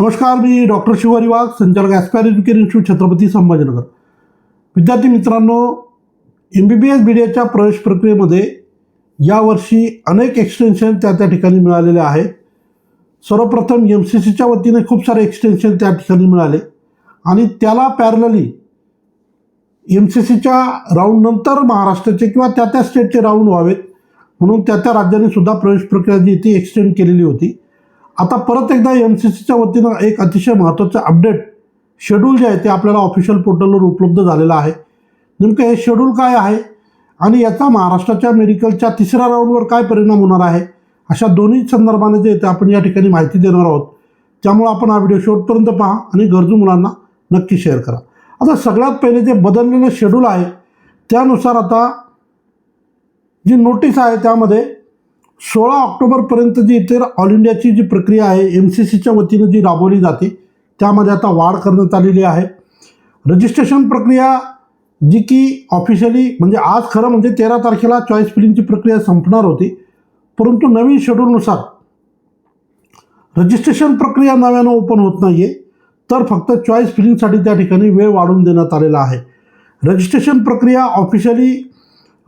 नमस्कार मी डॉक्टर शिवारी वाघ संचालक aspire education institute Chhatrapati Sambhajinagar. विद्यार्थी मित्रांनो M B B S B D एच्या प्रवेश प्रक्रियेमध्ये यावर्षी अनेक एक्सटेन्शन त्या त्या ठिकाणी मिळालेले आहेत. सर्वप्रथम एम सी सीच्या वतीने खूप सारे एक्सटेन्शन त्या ठिकाणी मिळाले. आणि त्याला पॅरलली एम सी सीच्या राऊंडनंतर महाराष्ट्राचे किंवा त्या त्या स्टेटचे राऊंड व्हावेत. म्हणून त्या त्या राज्यांनी सुद्धा प्रवेश प्रक्रिया जी ती एक्सटेंड केलेली होती. आता परत एकदा एम सी सीच्या वतीनं एक अतिशय महत्त्वाचं अपडेट शेड्यूल जे आहे ते आपल्याला ऑफिशियल पोर्टलवर उपलब्ध झालेलं आहे. नेमकं हे शेड्यूल काय आहे आणि याचा महाराष्ट्राच्या मेडिकलच्या तिसऱ्या राऊंडवर काय परिणाम होणार आहे अशा दोन्ही संदर्भाने जे ते आपण या ठिकाणी माहिती देणार आहोत त्यामुळं आपण हा व्हिडिओ शेवटपर्यंत पहा आणि गरजू मुलांना नक्की शेअर करा. आता सगळ्यात पहिले जे बदललेलं शेड्यूल आहे त्यानुसार आता जी नोटीस आहे त्यामध्ये सोळा ऑक्टोबरपर्यंत जी इतर ऑल इंडियाची जी प्रक्रिया आहे एम सी सीच्या वतीनं जी राबवली जाते त्यामध्ये आता वाढ करण्यात आलेली आहे. रजिस्ट्रेशन प्रक्रिया जी की ऑफिशियली म्हणजे आज खरं म्हणजे तेरा तारखेला चॉईस फिलिंगची प्रक्रिया संपणार होती परंतु नवीन शेड्यूलनुसार रजिस्ट्रेशन प्रक्रिया नव्यानं ओपन होत नाही आहे तर फक्त चॉईस फिलिंगसाठी त्या ठिकाणी वेळ वाढवून देण्यात आलेला आहे. रजिस्ट्रेशन प्रक्रिया ऑफिशियली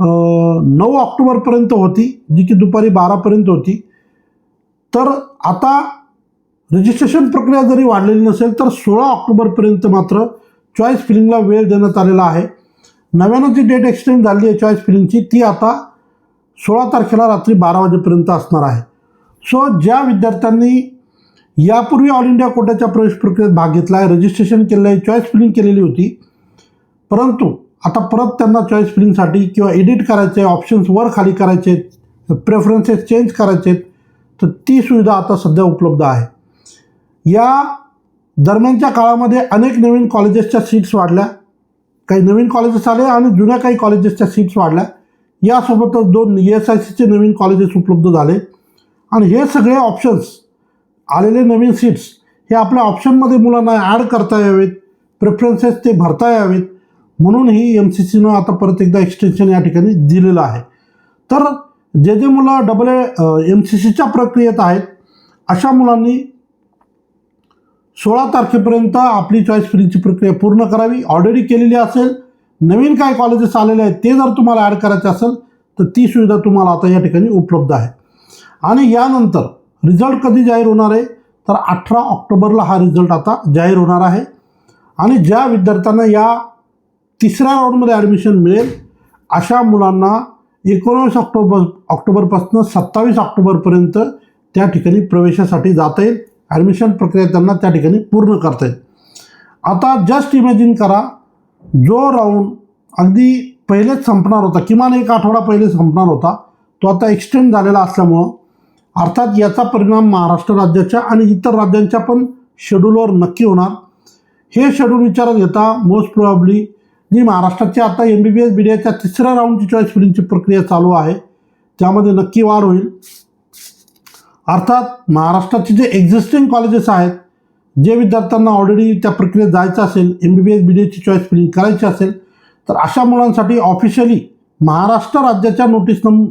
नऊ ऑक्टोबरपर्यंत होती जी की दुपारी बारापर्यंत होती. तर आता रजिस्ट्रेशन प्रक्रिया जरी वाढलेली नसेल तर सोळा ऑक्टोबरपर्यंत मात्र चॉईस फिलिंगला वेळ देण्यात आलेला आहे. नव्यानं जी डेट एक्सटेंड झाली आहे चॉईस फिलिंगची ती आता सोळा तारखेला रात्री बारा वाजेपर्यंत असणार आहे. सो ज्या विद्यार्थ्यांनी यापूर्वी ऑल इंडिया कोट्याच्या प्रवेश प्रक्रियेत भाग घेतला आहे रजिस्ट्रेशन केलेलं आहे चॉईस फिलिंग केलेली होती परंतु आता परत त्यांना चॉईस फिलिंगसाठी किंवा एडिट करायचे ऑप्शन्स वर खाली करायचे आहेत प्रेफरन्सेस चेंज करायचे आहेत तर ती सुविधा आता सध्या उपलब्ध आहे. या दरम्यानच्या काळामध्ये अनेक नवीन कॉलेजेसच्या सीट्स वाढल्या. काही नवीन कॉलेजेस आले आणि जुन्या काही कॉलेजेसच्या सीट्स वाढल्या. यासोबतच दोन ई एस आय सीचे नवीन कॉलेजेस उपलब्ध झाले. आणि हे सगळे ऑप्शन्स आलेले नवीन सीट्स हे आपल्या ऑप्शनमध्ये मुलांना ॲड करता यावेत. प्रेफरन्सेस ते भरता यावेत. म्हणून ही एम सी सीनं आता परत एकदा एक्सटेन्शन या ठिकाणी दिलेलं आहे. तर जे जे मुलं डबल एम सी सीच्या प्रक्रियेत आहेत अशा मुलांनी सोळा तारखेपर्यंत आपली चॉईस फ्रीची प्रक्रिया पूर्ण करावी. ऑलरेडी केलेली असेल. नवीन काय कॉलेजेस आलेले आहेत ते जर तुम्हाला ॲड करायचे असेल तर ती सुविधा तुम्हाला आता या ठिकाणी उपलब्ध आहे. आणि यानंतर रिझल्ट कधी जाहीर होणार आहे? तर अठरा ऑक्टोबरला हा रिझल्ट आता जाहीर होणार आहे. आणि ज्या विद्यार्थ्यांना या तिसऱ्या राऊंडमध्ये ॲडमिशन मिळेल. अशा मुलांना एकोणवीस ऑक्टोबर ऑक्टोबरपासून सत्तावीस ऑक्टोबरपर्यंत त्या ठिकाणी प्रवेशासाठी जाता येईल. ॲडमिशन प्रक्रिया त्यांना त्या ठिकाणी पूर्ण करता येईल. आता जस्ट इमॅजिन करा जो राऊंड अगदी पहिलेच संपणार होता किमान एक आठवडा पहिले संपणार होता तो आता एक्सटेंड झालेला असल्यामुळं अर्थात याचा परिणाम महाराष्ट्र राज्याच्या आणि इतर राज्यांच्या पण शेड्यूलवर नक्की होणार. हे शेड्यूल विचारात घेता मोस्ट प्रोबॅबली जी महाराष्ट्राची आता M B B S B D एच्या तिसऱ्या राऊंडची चॉईस फिलिंगची प्रक्रिया चालू आहे. त्यामध्ये नक्की वाढ होईल. अर्थात महाराष्ट्राचे जे एक्झिस्टिंग कॉलेजेस आहेत जे विद्यार्थ्यांना ऑलरेडी त्या प्रक्रियेत जायचं असेल M B B S B D एची चॉईस फिलिंग करायची असेल तर अशा मुलांसाठी ऑफिशियली महाराष्ट्र राज्याच्या नोटीस नंब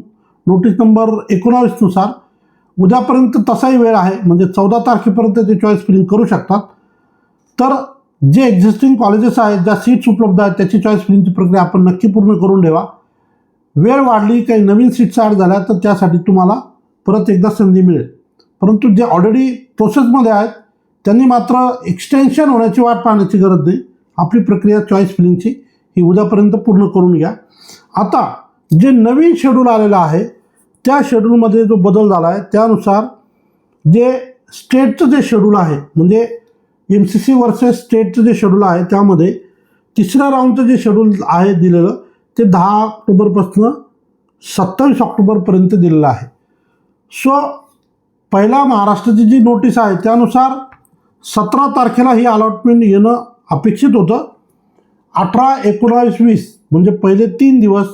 नोटीस नंबर एकोणावीसनुसार उद्यापर्यंत तसाही वेळ आहे म्हणजे चौदा तारखेपर्यंत ते चॉईस फिलिंग करू शकतात. तर जे एक्झिस्टिंग कॉलेजेस आहेत ज्या सीट्स उपलब्ध आहेत त्याची चॉईस फिलिंगची प्रक्रिया आपण नक्की पूर्ण करून ठेवा. वेळ वाढली काही नवीन सीट्स ॲड झाल्या तर त्यासाठी तुम्हाला परत एकदा संधी मिळेल. परंतु जे ऑलरेडी प्रोसेसमध्ये आहेत त्यांनी मात्र एक्सटेन्शन होण्याची वाट पाहण्याची गरज नाही. आपली प्रक्रिया चॉईस फिलिंगची ही उद्यापर्यंत पूर्ण करून घ्या. आता जे नवीन शेड्यूल आलेलं आहे त्या शेड्यूलमध्ये जो बदल झाला आहे त्यानुसार जे स्टेटचं जे शेड्यूल आहे म्हणजे एम सी सी वर्सेस स्टेटचं जे शेड्यूल आहे त्यामध्ये तिसऱ्या राऊंडचं जे शेड्यूल आहे दिलेलं ते दहा ऑक्टोबरपासून सत्तावीस ऑक्टोबरपर्यंत दिलेलं आहे. सो पहिला महाराष्ट्राची जी नोटीस आहे त्यानुसार सतरा तारखेला ही अलॉटमेंट येणं अपेक्षित होतं. अठरा एकोणावीस वीस म्हणजे पहिले तीन दिवस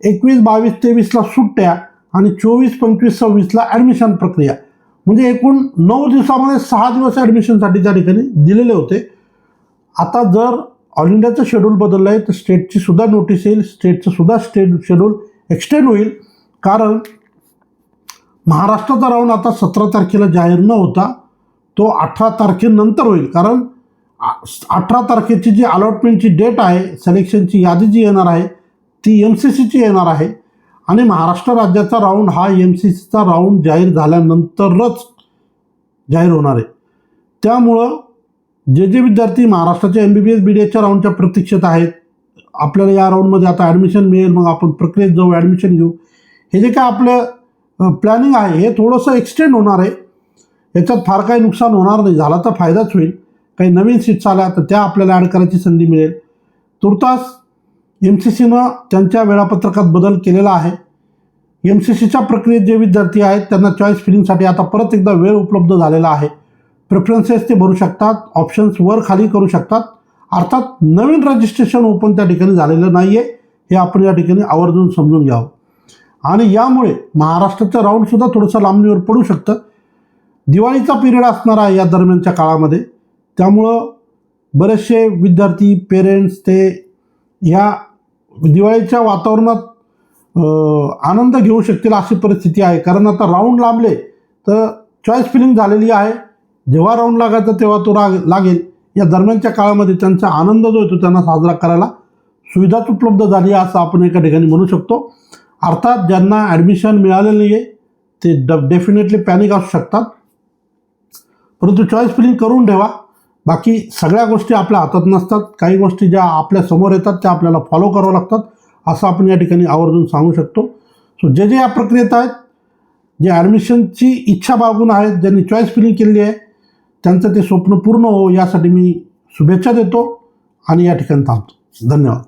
एकवीस बावीस तेवीसला सुट्ट्या आणि चोवीस पंचवीस सव्वीसला ॲडमिशन प्रक्रिया. म्हणजे एकूण नऊ दिवसामध्ये सहा दिवस ॲडमिशनसाठी त्या ठिकाणी दिलेले होते. आता जर ऑल इंडियाचं शेड्यूल बदललं आहे तर स्टेटची सुद्धा नोटीस येईल स्टेटचं सुद्धा स्टेट शेड्यूल एक्सटेंड होईल. कारण महाराष्ट्राचा राऊंड आता सतरा तारखेला जाहीर न होता तो अठरा तारखेनंतर होईल. कारण अठरा तारखेची जी अलॉटमेंटची डेट आहे सिलेक्शनची यादी जी येणार आहे ती एम सी सीची येणार आहे. आणि महाराष्ट्र राज्याचा राऊंड हा एम सी सीचा राऊंड जाहीर झाल्यानंतरच जाहीर होणार आहे. त्यामुळं जे जे विद्यार्थी महाराष्ट्राच्या M B B S B D एसच्या राऊंडच्या प्रतीक्षेत आहेत आपल्याला या राऊंडमध्ये आता ॲडमिशन मिळेल मग आपण प्रक्रियेत जाऊ ॲडमिशन घेऊ. हे जे काय आपलं प्लॅनिंग आहे हे थोडंसं एक्सटेंड होणार आहे. याच्यात फार काही नुकसान होणार नाही. झाला तर फायदाच होईल. काही नवीन सीट्स आल्या तर त्या आपल्याला ॲड करायची संधी मिळेल. तुर्तास एम सी सीनं त्यांच्या वेळापत्रकात बदल केलेला आहे. एम सी सीच्या प्रक्रियेत जे विद्यार्थी आहेत त्यांना चॉईस फिलिंगसाठी आता परत एकदा वेळ उपलब्ध झालेला आहे. प्रेफरन्सेस ते भरू शकतात ऑप्शन्स वर खाली करू शकतात. अर्थात नवीन रजिस्ट्रेशन ओपन त्या ठिकाणी झालेलं नाही आहे हे आपण या ठिकाणी आवर्जून समजून घ्यावं. आणि यामुळे महाराष्ट्राचं राऊंडसुद्धा थोडंसं लांबणीवर पडू शकतं. दिवाळीचा पिरियड असणार आहे या दरम्यानच्या काळामध्ये. त्यामुळं बरेचसे विद्यार्थी पेरेंट्स ते ह्या दिवाळीच्या वातावरणात आनंद घेऊ शकतील अशी परिस्थिती आहे. कारण आता राऊंड लांबले तर चॉईस फिलिंग झालेली आहे. जेव्हा राऊंड लागायचा तेव्हा तो राग लागेल. या दरम्यानच्या काळामध्ये त्यांचा आनंद जो आहे तो त्यांना साजरा करायला सुविधाच उपलब्ध झाली आहे असं आपण एका ठिकाणी म्हणू शकतो. अर्थात ज्यांना ॲडमिशन मिळालेलं नाही आहे ते ड डेफिनेटली पॅनिक असू शकतात. परंतु चॉईस फिलिंग करून ठेवा. बाकी सगळ्या गोष्टी आपल्या हातात नसतात. काही गोष्टी ज्या आपल्यासमोर येतात त्या आपल्याला फॉलो करावं लागतात. असं आपण या ठिकाणी आवर्जून सांगू शकतो. सो जे जे या प्रक्रियेत आहेत जे ॲडमिशनची इच्छा बाळगून आहेत ज्यांनी चॉईस फिलिंग केलेली आहे त्यांचं ते स्वप्न पूर्ण हो यासाठी मी शुभेच्छा देतो आणि या ठिकाणी थांबतो. धन्यवाद.